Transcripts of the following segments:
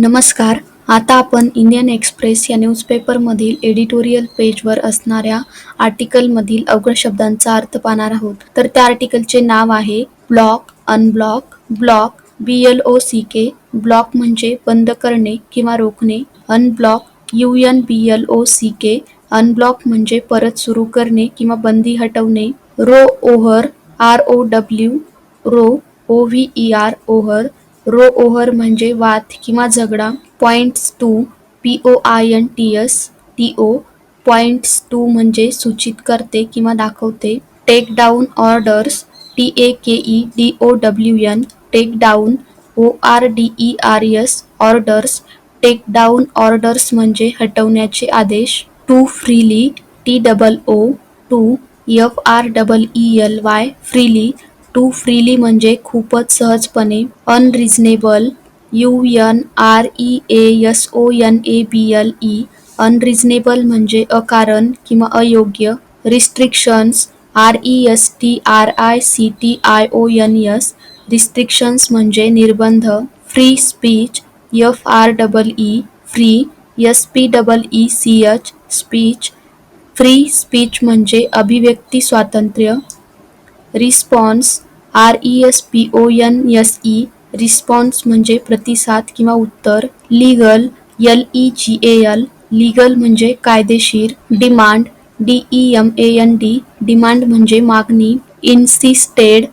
नमस्कार. आता आपण इंडियन एक्सप्रेस या न्यूजपेपरमधील एडिटोरियल पेजवर असणाऱ्या आर्टिकलमधील अवघड शब्दांचा अर्थ पाहणार आहोत. तर त्या आर्टिकलचे नाव आहे block unblock block B L O C K block म्हणजे बंद करणे किंवा रोखणे unblock U N B L O C K unblock म्हणजे परत सुरू करणे किंवा बंदी हटवणे row over R O W row O V E R over row over म्हणजे वाद किंवा झगडा. Points to P O I N T S. T O points to म्हणजे सूचित करते किंवा दाखवते. Take down orders T A K E D O W N. Take down O R D E R S orders. Take down orders म्हणजे हटवण्याचे आदेश. To freely T double O. To F R double E L Y freely. To freely म्हणजे खूपच सहजपणे unreasonable U N R E A S O N A B L E unreasonable म्हणजे अकारण किंवा अयोग्य restrictions R E S T R I C T I O N S restrictions म्हणजे निर्बंध free speech F R double E free S P double E C H speech free speech म्हणजे अभिव्यक्ती स्वातंत्र्य response R E S P O N S E response म्हणजे प्रतिसाद किंवा उत्तर legal L E G A L legal म्हणजे कायदेशीर demand D E M A N D demand म्हणजे मागणी insisted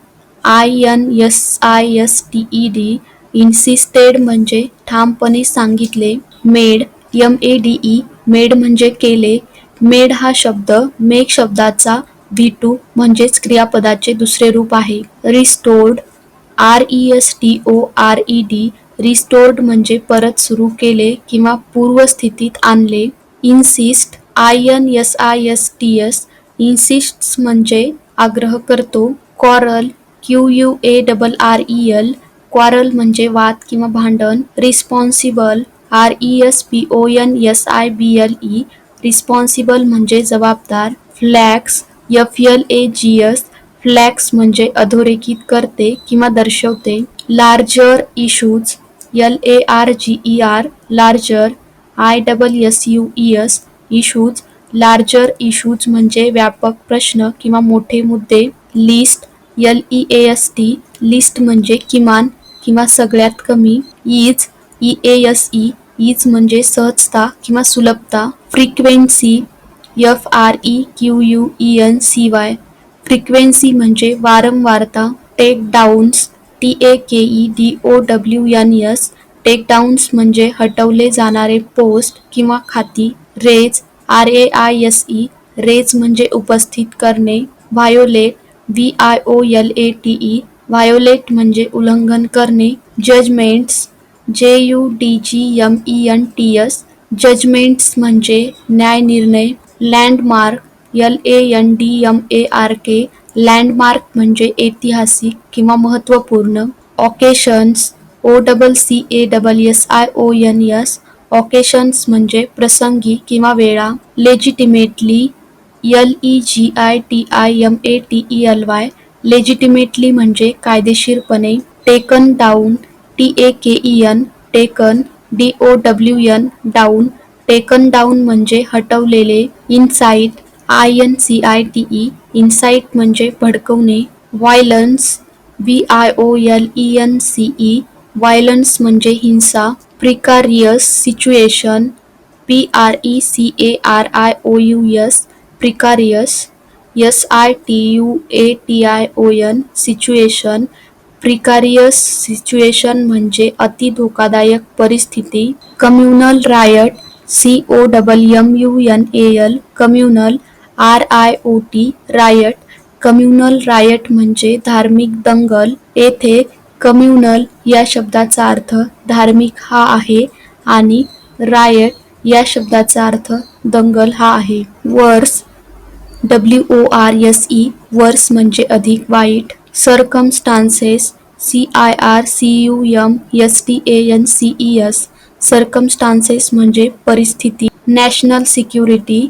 I N S I S T E D insisted म्हणजे ठामपणे सांगितले made M A D E made म्हणजे केले made हा शब्द मेक शब्दाचा व्ही टू म्हणजेच क्रियापदाचे दुसरे रूप आहे. Restored R E S T O R E D restored म्हणजे परत सुरू केले किंवा पूर्वस्थितीत आणले. Insist I N S I S T S insist म्हणजे आग्रह करतो. Quarrel Q U A double R E L quarrel म्हणजे वाद किंवा भांडण. Responsible R E S P O N S I B L E responsible म्हणजे जबाबदार. Flags F L A G S flags म्हणजे अधोरेखित करते किंवा दर्शवते. Larger issues L A R G E R larger I double S U E S issues larger issues म्हणजे व्यापक प्रश्न किंवा मोठे मुद्दे. Least L E A S T least म्हणजे किमान किंवा सगळ्यात कमी. Ease E A S E ease म्हणजे सहजता किंवा सुलभता. Frequency F R E Q U E N C Y frequency म्हणजे वारंवारता take downs T A K E D O W N S take downs म्हणजे हटवले जाणारे पोस्ट किंवा खाती raise R A I S E raise म्हणजे उपस्थित करणे. Violate V I O L A T E violate म्हणजे उल्लंघन करणे. Judgments J U D G M E N T S judgments म्हणजे न्याय निर्णय. Landmark L A N D M A R K landmark म्हणजे ऐतिहासिक किंवा महत्त्वपूर्ण occasions O double C A double S I O N S occasions म्हणजे प्रसंगी किंवा वेळा legitimately L E G I T I M A T E L Y legitimately म्हणजे कायदेशीरपणे taken down T A K E N taken D O W N down taken down म्हणजे हटवलेले incite I N C I T E incite म्हणजे भडकवणे violence V I O L E N C E violence म्हणजे हिंसा precarious situation P R E C A R I O U S precarious S I T U A T I O N situation precarious situation म्हणजे अति धोकादायक परिस्थिती communal riot C O double M U N A L communal R I O T riot communal riot म्हणजे धार्मिक दंगल. येथे communal या शब्दाचा अर्थ धार्मिक हा आहे आणि रायट या शब्दाचा अर्थ दंगल हा आहे. Worse W O R S E worse म्हणजे अधिक वाईट. Circumstances C I R C U M S T A N C E S circumstances म्हणजे परिस्थिती. National security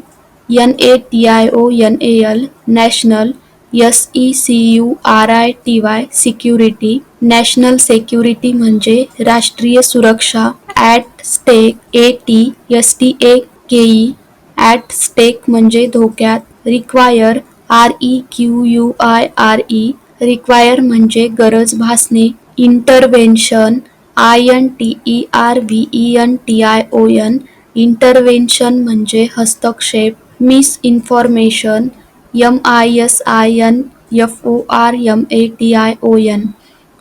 N A T I O N A L national S E C U R I T Y security national security म्हणजे राष्ट्रीय सुरक्षा. At stake A T S T A K E at stake म्हणजे धोक्यात. Require R E Q U I R E require म्हणजे गरज भासणे. Intervention I N T E R V E N T I O N intervention म्हणजे हस्तक्षेप misinformation M I S I N F O R M A T I O N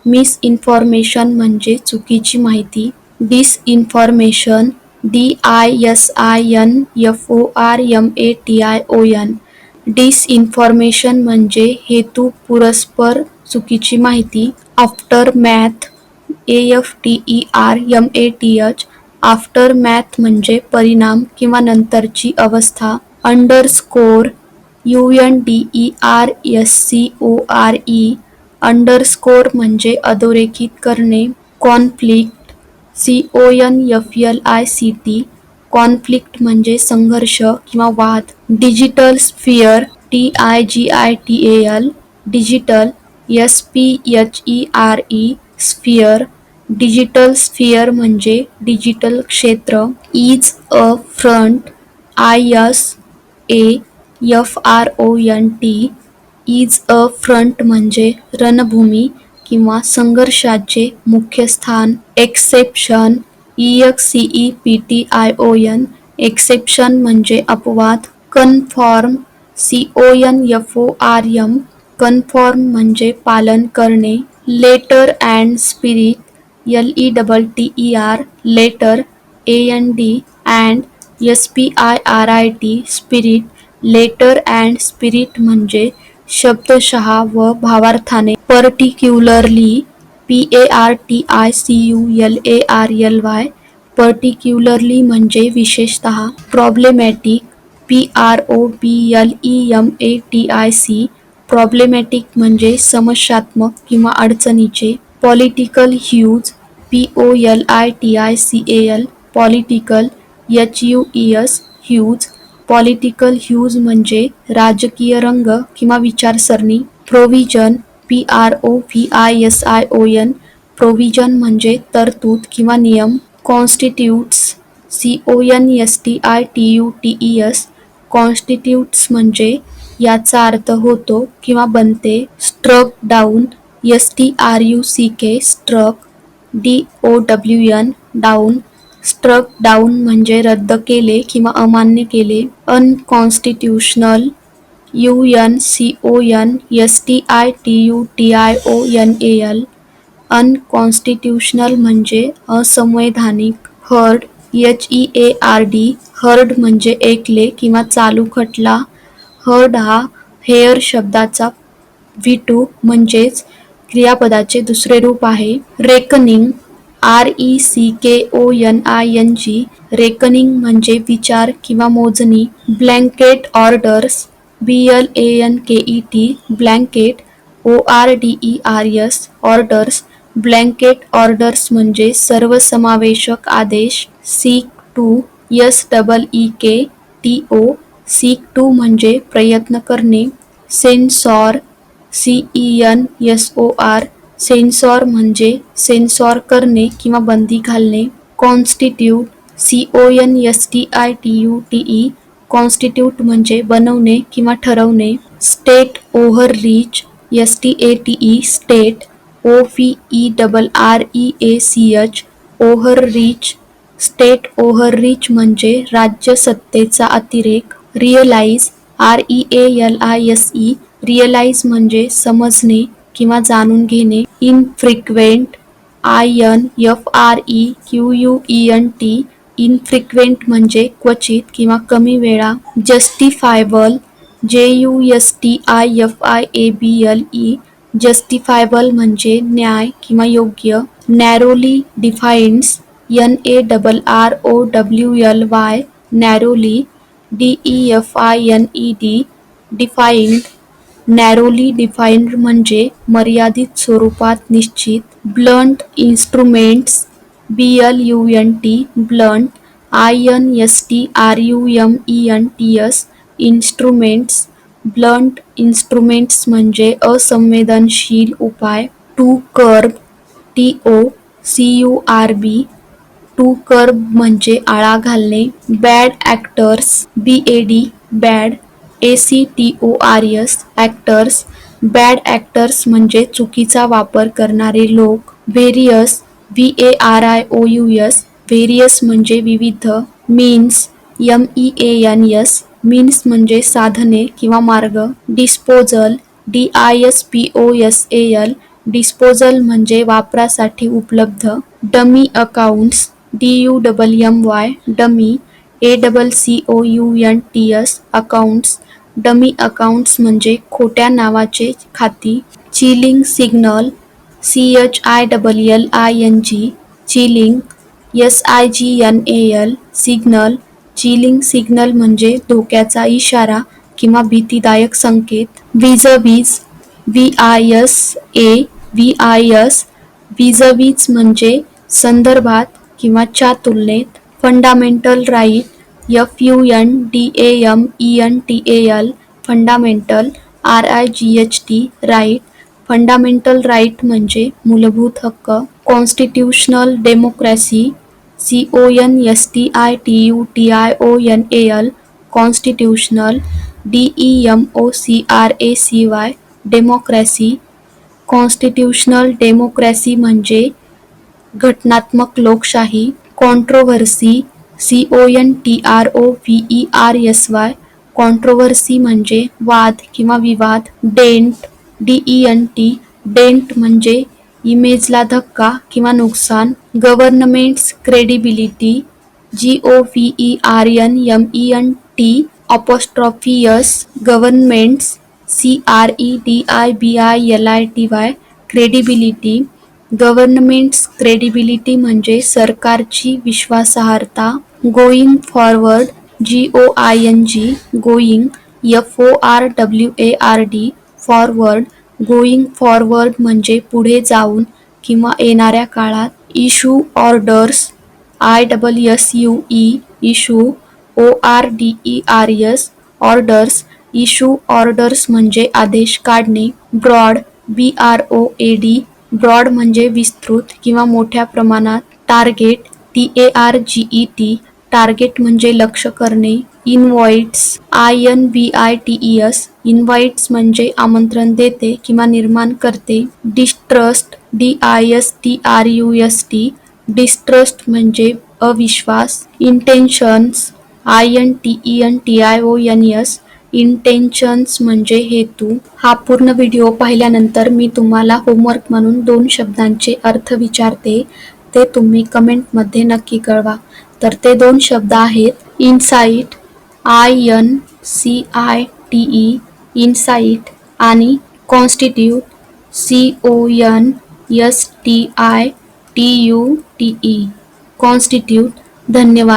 misinformation म्हणजे चुकीची माहिती disinformation D I S I N F O R M A T I O N disinformation म्हणजे हेतू पुरस्पर चुकीची माहिती after math A F T E R M A T H aftermath म्हणजे परिणाम किंवा नंतरची अवस्था underscore U N D E R S C O R E underscore म्हणजे अधोरेखित करणे conflict C O N F L I C T conflict म्हणजे संघर्ष किंवा वाद digital sphere T I G I T A L digital S P H E R E sphere, digital sphere म्हणजे digital क्षेत्र. Is a front I S A F R O N T is a front म्हणजे रणभूमी किंवा संघर्षाचे मुख्य स्थान. Exception E X E P T I O N exception म्हणजे अपवाद. Conform C O N F O R M conform म्हणजे पालन करणे. Letter and spirit L E double T E R letter A N D and S P I R I T spirit letter and spirit म्हणजे शब्दशः व भावार्थाने particularly P A R T I C U L A R L Y particularly म्हणजे विशेषतः problematic P R O B L E M A T I C problematic म्हणजे समस्यात्मक किंवा अडचणीचे political hues P O L I T I C A L political H U E S hues political hues म्हणजे राजकीय रंग किंवा विचारसरणी. Provision P R O V I S I O N provision म्हणजे तरतूद किंवा नियम. Constitutes C O N S T I T U T E S constitutes म्हणजे याचा अर्थ होतो किंवा बनते struck down S T R U C K struck D O W N down struck down म्हणजे रद्द केले किंवा अमान्य केले. Unconstitutional U N C O N S T I T U T I O N A L unconstitutional म्हणजे असंवैधानिक heard H E A R D heard म्हणजे एकले किंवा चालू खटला. हर्ड हा हेअर शब्दाचा व्ही टू म्हणजेच क्रियापदाचे दुसरे रूप आहे. Reckoning R E C K O N I N G reckoning म्हणजे विचार किंवा मोजणी. Blanket orders B L A N K E T blanket O R D E R S orders. Blanket orders म्हणजे सर्वसमावेशक आदेश seek to S double E K T O seek to म्हणजे प्रयत्न करणे. Censor C E N S O R censor म्हणजे censor करणे किंवा बंदी घालणे. Constitute C O N S T I T U T E constitute म्हणजे बनवणे किंवा ठरवणे. State overreach S T A T E state O V E double R E A C H overreach state overreach म्हणजे राज्य सत्तेचा अतिरेक. Realise R E A L I S E realise म्हणजे समजणे किंवा जाणून घेणे. Infrequent I N F R E Q U E N T infrequent म्हणजे क्वचित किंवा कमी वेळा. Justifiable J U S T I F I A B L E justifiable म्हणजे न्याय किंवा योग्य. Narrowly defines N A double R O W L Y narrowly E F I N E D defined narrowly defined म्हणजे मर्यादित स्वरूपात निश्चित blunt instruments B L U N T blunt I N S T R U M E N T S instruments blunt instruments म्हणजे असंवेदनशील उपाय to curb T O C U R B to curb म्हणजे आळा घालणे bad actors B A D bad A C T O R S actors bad actors म्हणजे चुकीचा वापर करणारे लोक various V A R I O U S various म्हणजे विविध means M E A N S means म्हणजे साधने किंवा मार्ग disposal D I S P O S A L disposal म्हणजे वापरासाठी उपलब्ध dummy accounts D U double M Y dummy A double C O U N T S accounts dummy accounts म्हणजे खोट्या नावाचे खाती. Chilling signal C H I double L I N G chilling S I G N A L signal chilling signal म्हणजे धोक्याचा इशारा किंवा भीतीदायक संकेत. Vis a vis V I S A V I S vis a vis म्हणजे संदर्भात किंवा च्या तुलनेत fundamental right F U N D A M E N T A L fundamental R I G H T right fundamental right म्हणजे मूलभूत हक्क constitutional democracy C O N S T I T U T I O N A L constitutional D E M O C R A C Y democracy constitutional democracy म्हणजे घटनात्मक लोकशाही controversy C O N T R O V E R S Y controversy म्हणजे वाद किंवा विवाद dent D E N T dent म्हणजे इमेजला धक्का किंवा नुकसान government's credibility G O V E R N M E N T apostrophe s government's C R E D I B I L I T Y credibility government's credibility म्हणजे सरकारची विश्वासार्हता going forward G O I N G going F O R W A R D forward going forward म्हणजे पुढे जाऊन किंवा येणाऱ्या काळात issue orders I double S U E issue O R D E R S orders issue orders म्हणजे आदेश काढणे broad B R O A D broad म्हणजे विस्तृत किंवा मोठ्या प्रमाणात target T A R G E T target म्हणजे लक्ष करणे invites I N V I T E S invites म्हणजे आमंत्रण देते किंवा निर्माण करते distrust D I S T R U S T distrust म्हणजे अविश्वास intentions I N T E N T I O N S intentions म्हणजे हेतू. हा पूर्ण व्हिडिओ पाहिल्यानंतर मी तुम्हाला होमवर्क म्हणून दोन शब्दांचे अर्थ विचारते. ते तुम्ही कमेंटमध्ये नक्की कळवा. तर ते दोन शब्द आहेत incite I N C I T E incite आणि constitute C O N S T I T U T E constitute धन्यवाद.